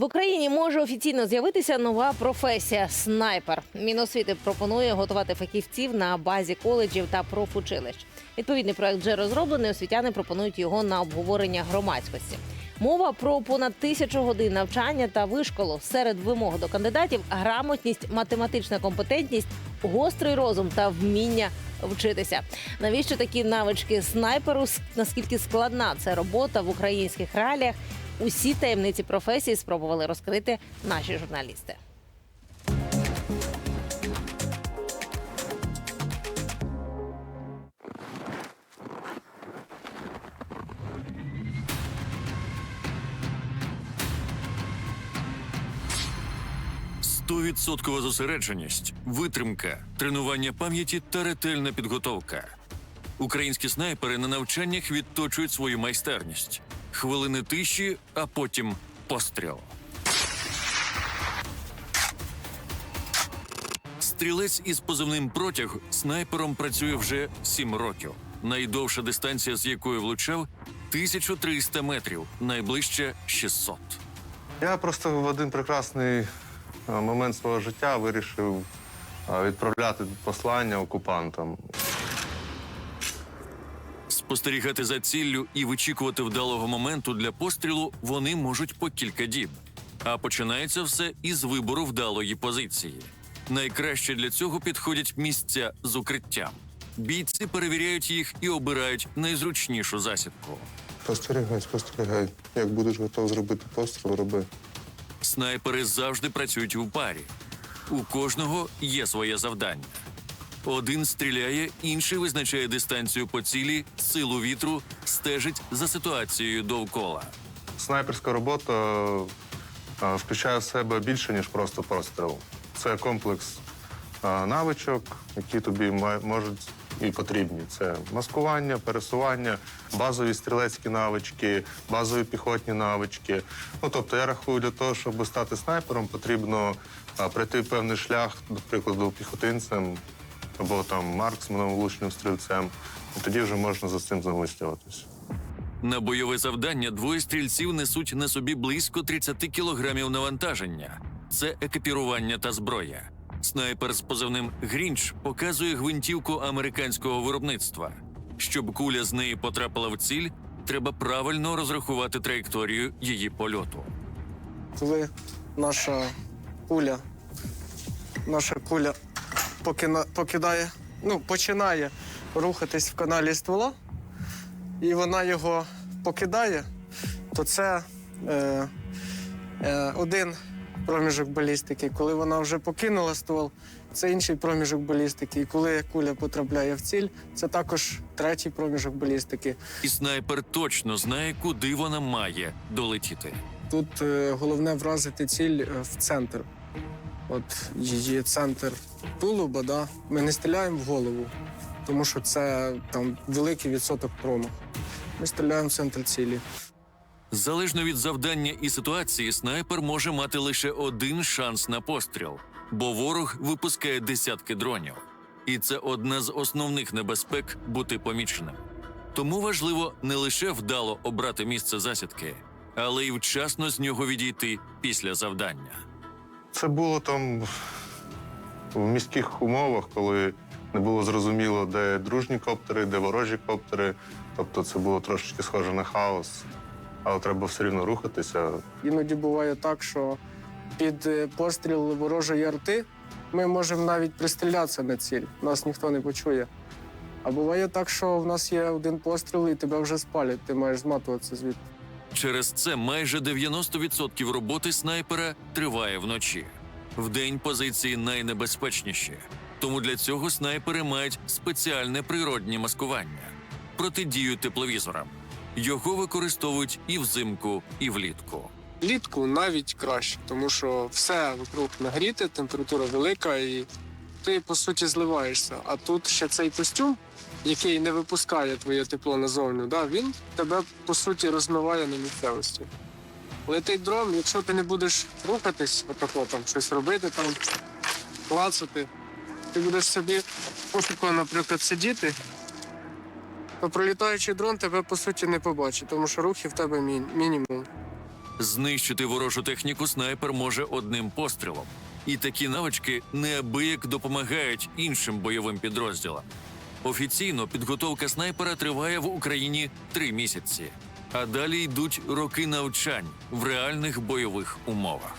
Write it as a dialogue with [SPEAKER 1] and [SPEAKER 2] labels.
[SPEAKER 1] В Україні може офіційно з'явитися нова професія снайпер. Міносвіти пропонує готувати фахівців на базі коледжів та профучилищ. Відповідний проект вже розроблений. Освітяни пропонують його на обговорення громадськості. Мова про понад тисячу годин навчання та вишколу серед вимог до кандидатів грамотність, математична компетентність, гострий розум та вміння вчитися. Навіщо такі навички снайперу? Наскільки складна це робота в українських реаліях? Усі таємниці професії спробували розкрити наші журналісти.
[SPEAKER 2] Стовідсоткова зосередженість, витримка, тренування пам'яті та ретельна підготовка. Українські снайпери на навчаннях відточують свою майстерність. Хвилини тиші, а потім постріл. Стрілець із позивним протяг снайпером працює вже сім років. Найдовша дистанція, з якої влучав 1300 метрів, найближче 600.
[SPEAKER 3] Я просто в один прекрасний е, момент свого життя вирішив е, відправляти послання окупантам.
[SPEAKER 2] Спостерігати за ціллю і вичікувати вдалого моменту для пострілу вони можуть по кілька діб. А починається все із вибору вдалої позиції. Найкраще для цього підходять місця з укриттям. Бійці перевіряють їх і обирають найзручнішу засідку.
[SPEAKER 3] Спостерігай, спостерігай. Як будеш готов зробити постріл, роби.
[SPEAKER 2] Снайпери завжди працюють у парі. У кожного є своє завдання. Один стріляє, інший визначає дистанцію по цілі, силу вітру, стежить за ситуацією довкола.
[SPEAKER 3] Снайперська робота е, включає в себе більше, ніж просто постріл. Це комплекс е, навичок, які тобі можуть і потрібні. Це маскування, пересування, базові стрілецькі навички, базові піхотні навички. Ну тобто, я рахую, для того, щоб стати снайпером, потрібно е, пройти певний шлях, до прикладу, піхотинцем або там марксменом, влучним стрільцем. І тоді вже можна за цим замислюватися.
[SPEAKER 2] На бойове завдання двоє стрільців несуть на собі близько 30 кілограмів навантаження. Це екіпірування та зброя. Снайпер з позивним Грінч показує гвинтівку американського виробництва. Щоб куля з неї потрапила в ціль, треба правильно розрахувати траєкторію її польоту.
[SPEAKER 4] коли наша куля, наша куля покина, покидає, ну, починає рухатись в каналі ствола, і вона його покидає, то це е, е, один проміжок балістики. Коли вона вже покинула ствол, це інший проміжок балістики. І коли куля потрапляє в ціль, це також третій проміжок балістики.
[SPEAKER 2] І снайпер точно знає, куди вона має долетіти.
[SPEAKER 4] Тут е, головне вразити ціль е, в центр. От її центр тулуба, да? ми не стріляємо в голову, тому що це там великий відсоток промаху. Ми стріляємо в центр цілі.
[SPEAKER 2] Залежно від завдання і ситуації, снайпер може мати лише один шанс на постріл, бо ворог випускає десятки дронів. І це одна з основних небезпек бути поміченим. Тому важливо не лише вдало обрати місце засідки, але й вчасно з нього відійти після завдання.
[SPEAKER 3] Це було там в міських умовах, коли не було зрозуміло, де дружні коптери, де ворожі коптери. Тобто це було трошечки схоже на хаос, але треба все рівно рухатися.
[SPEAKER 4] Іноді буває так, що під е, постріл ворожої арти ми можемо навіть пристрілятися на ціль, нас ніхто не почує. А буває так, що в нас є один постріл і тебе вже спалять, ти маєш зматуватися звідти.
[SPEAKER 2] Через це майже 90% роботи снайпера триває вночі. Вдень позиції найнебезпечніші. Тому для цього снайпери мають спеціальне природнє маскування протидію тепловізорам. Його використовують і взимку, і влітку.
[SPEAKER 4] Влітку навіть краще, тому що все вокруг нагріте, температура велика, і ти по суті зливаєшся. А тут ще цей костюм, який не випускає твоє тепло назовню, да, він тебе по суті розмиває на місцевості. Летить дрон, якщо ти не будеш рухатись, отако там щось робити, там клацати, ти будеш собі отако, наприклад, сидіти, то пролітаючий дрон тебе по суті не побачить, тому що рухів в тебе мі- мінімум.
[SPEAKER 2] Знищити ворожу техніку снайпер може одним пострілом. І такі навички неабияк допомагають іншим бойовим підрозділам. Офіційно підготовка снайпера триває в Україні три місяці, а далі йдуть роки навчань в реальних бойових умовах.